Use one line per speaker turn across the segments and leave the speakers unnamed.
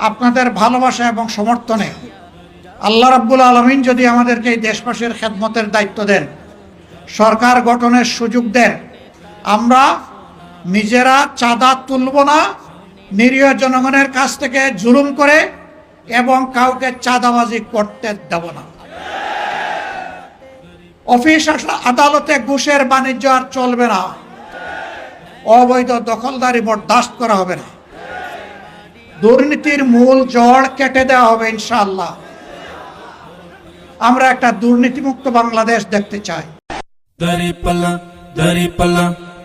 আপনাদের ভালোবাসা এবং সমর্থনে আল্লাহ রাব্বুল আলমিন যদি আমাদেরকে এই দেশবাসীর খেদমতের দায়িত্ব দেন সরকার গঠনের সুযোগ দেন আমরা নিজেরা চাঁদা তুলব না নিরীহ জনগণের কাছ থেকে জুলুম করে এবং কাউকে চাঁদাবাজি করতে দেব না। অফিস আদালতে ঘুষের বাণিজ্য আর চলবে না। অবৈধ দখলদারি বরদাস্ত করা হবে না। দুর্নীতির মূল জড় কেটে দেওয়া হবে ইনশাআল্লাহ। আমরা একটা দুর্নীতিমুক্ত বাংলাদেশ দেখতে চাই।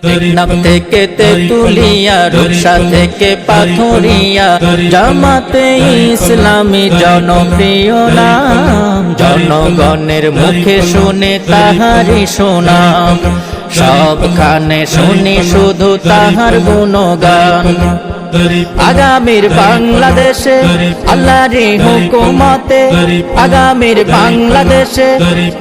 টেকনাফ থেকে তেতুলিয়া রূপসা থেকে পাথুরিয়া জামাতে ইসলামী জনপ্রিয় নাম। জনগণের মুখে শুনে তাহারি সুনাম। সবখানে শুনি শুধু তাহার গুণগান। আগামীর বাংলাদেশে আল্লাহর হুকুমতে, আগামীর বাংলাদেশে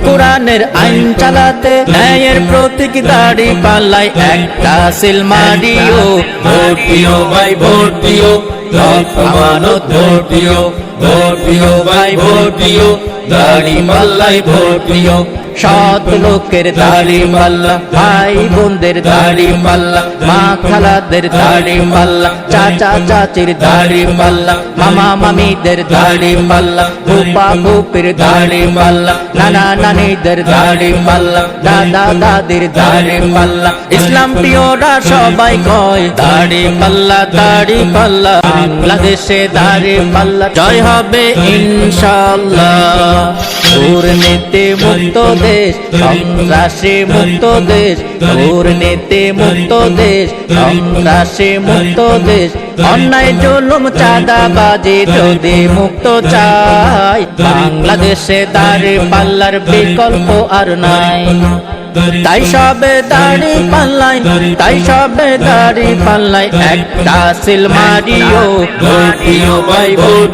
কোরআনের আইন চালাতে, ন্যায়ের প্রতীক দাড়ি পাল্লাই একটা সিল মারিও।
ভোট দিও ভাই ভোট দিও দল আমানত ভোট দিও ভোট দিও ভাই ভোট দিও দাড়ি পাল্লাই ভোট দিও
সৎ লোকের দাড়ি পাল্লা ভাই বোনদের দাড়ি পাল্লা মা খালাদের দাড়ি পাল্লা চাচা চাচির দাড়ি পাল্লা মামা মামিদের দাড়ি পাল্লা ফুপা ফুপির দাড়ি পাল্লা নানা নানিদের দাড়ি পাল্লা দাদা দাদির দাড়ি পাল্লা ইসলাম প্রিয়রা সবাই কয় দাড়ি পাল্লা দাড়ি পাল্লা বাংলাদেশে দাড়ি পাল্লা জয় হবে ইনশাল্লাহ দুর্নীতি মুক্ত দেশ, সন্ত্রাসী মুক্ত দেশ, দুর্নীতি মুক্ত দেশ, সন্ত্রাসী মুক্ত দেশ। অন্যায়, জুলুম, চাঁদাবাজি, যদি মুক্ত চাই, বাংলাদেশে দাঁড়ি পাল্লার বিকল্প আর নাই। তাই সবে দাড়ি পাল্লাই তাই সবে দাড়ি পাল্লাই একটা সিল মারিও
ভাই, ভোট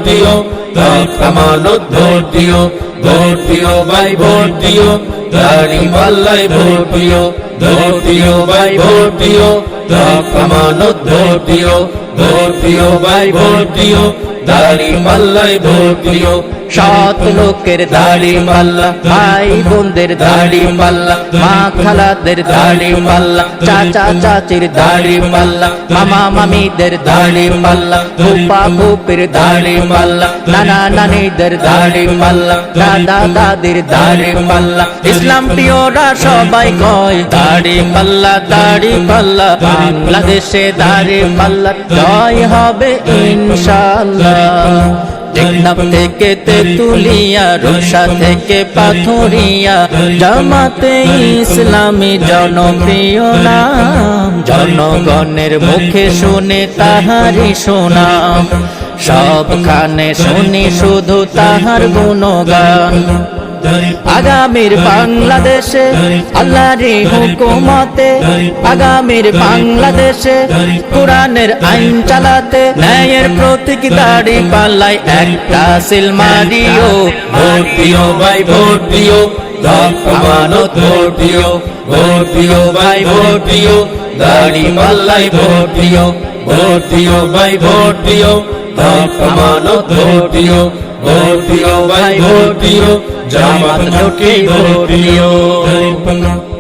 দল আমানত ভোট দিও ভোট দিও ভাই, ভোট দিও। দাড়ি পাল্লাই ভোট দিও ভোট দিও ভাই, ভোট দিও। দল আমানত ভোট দিও ভোট দিও ভাই, ভোট দিও। দাড়ি পাল্লাই ভোট দিও
সৎ লোকের দাড়ি পাল্লা ভাই বোনদের দাড়ি পাল্লা মা খালাদের দাড়ি পাল্লা চাচা চাচির দাড়ি পাল্লা মামা মামিদের দাড়ি পাল্লা ফুপা ফুপির দাড়ি পাল্লা নানা নানিদের দাড়ি পাল্লা দাদা দাদির দাড়ি পাল্লা ইসলাম প্রিয়রা সবাই কয় দাড়ি মাল্লা দাড়ি পাল্লা বাংলাদেশে দাড়ি মাল্লা জয় হবে ইনশাল্লাহ টেকনাফ থেকে তেতুলিয়া রোসা থেকে পাথুরিয়া। জামাতে ইসলামী জনপ্রিয় নাম। জনগণের মুখে শুনে তাহারি সুনাম। সবখানে শুনি শুধু তাহার গুণগান। আগামীর বাংলাদেশে আল্লাহর হুকুমতে আগামীর বাংলাদেশে কোরআনের আইন চালাতে ন্যায়ের প্রতীক দাড়ি পাল্লাই একটা সিল মারিও।
ভোট দিও ভাই, ভোট দিও। আমানত ভোট ভাই, ভোট দিও। দাড়ি পাল্লাই ভোট দিও। ভোট দিও ভাই, ভোট দিও। আমানত ভোট ভাই, ভোট দিও। জামাত ভোট দিও
Daripala,